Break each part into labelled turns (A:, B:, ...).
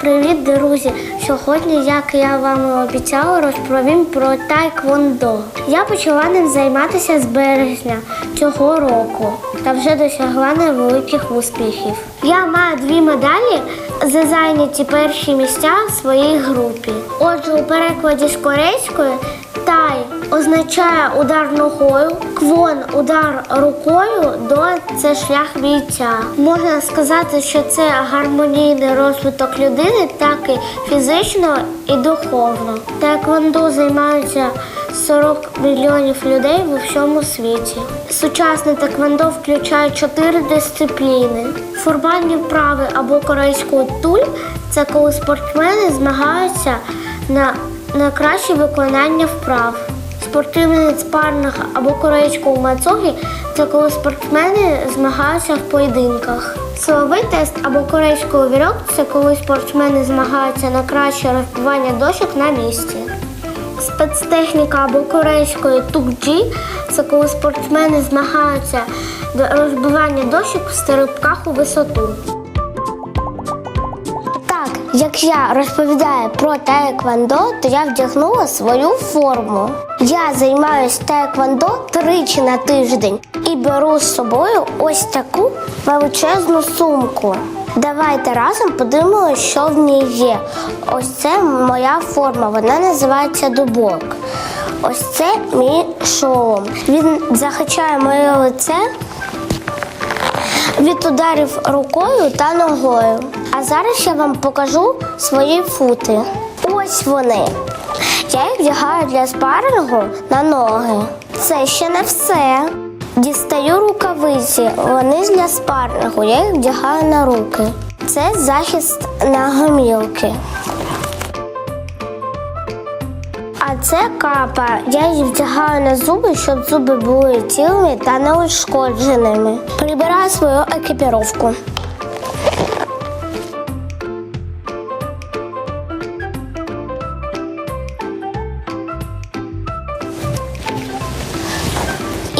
A: Привіт, друзі! Сьогодні, як я вам обіцяла, розповім про тайквондо. Я почала ним займатися з березня цього року та вже досягла невеликих успіхів. Я маю дві медалі за зайняті перші місця в своїй групі. Отже, у перекладі з корейської тай означає удар ногою, квон удар рукою, до це шлях бійця. Можна сказати, що це гармонійний розвиток людини, так і фізично і духовно. Таеквондо займаються 40 мільйонів людей в всьому світі. Сучасне таеквондо включає чотири дисципліни: формальні вправи або корейською туль це коли спортсмени змагаються на, краще виконання вправ. Спортивний спарринг або корейського мацогі це коли спортсмени змагаються в поєдинках. Силовий тест або корейського вірьок це коли спортсмени змагаються на краще розбивання дощок на місці. Спецтехніка або корейської тукджі це коли спортсмени змагаються до розбивання дощок в стрибках у висоту. Так, як я розповідаю про таеквондо, то я вдягнула свою форму. Я займаюся таеквондо тричі на тиждень і беру з собою ось таку величезну сумку. Давайте разом подивимося, що в ній є. Ось це моя форма, вона називається дубок. Ось це мій шолом. Він захищає моє лице від ударів рукою та ногою. А зараз я вам покажу свої фути. Ось вони. Я їх вдягаю для спарингу на ноги. Це ще не все. Дістаю рукавиці, вони для спарингу, я їх вдягаю на руки. Це захист на гомілки. А це капа. Я її вдягаю на зуби, щоб зуби були цілими та неушкодженими. Прибираю свою екіпіровку.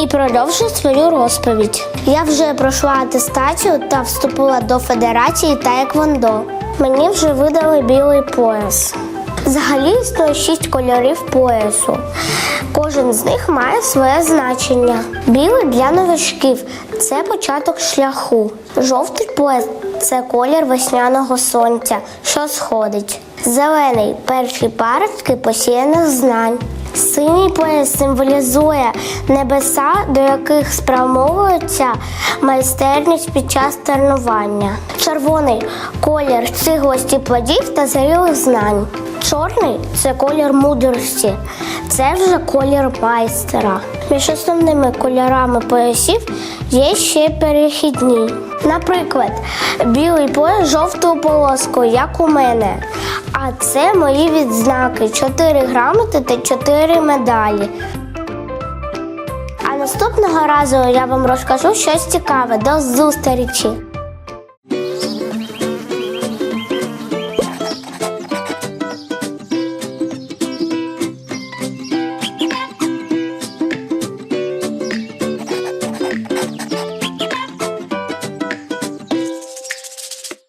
A: І продовжую свою розповідь. Я вже пройшла атестацію та вступила до Федерації Таеквондо. Мені вже видали білий пояс. Взагалі існує шість кольорів поясу. Кожен з них має своє значення. Білий для новачків це початок шляху. Жовтий пояс це колір весняного сонця, що сходить. Зелений перші паростки посіяних знань. Синій пояс символізує небеса, до яких спрямовується майстерність під час тренування. Червоний колір цигості плодів та зрілих знань. Чорний це колір мудрості, це вже колір майстера. Між основними кольорами поясів є ще перехідні. Наприклад, білий пояс жовтою полоскою, як у мене. А це мої відзнаки: 4 грамоти та 4 медалі. А наступного разу я вам розкажу щось цікаве. До зустрічі!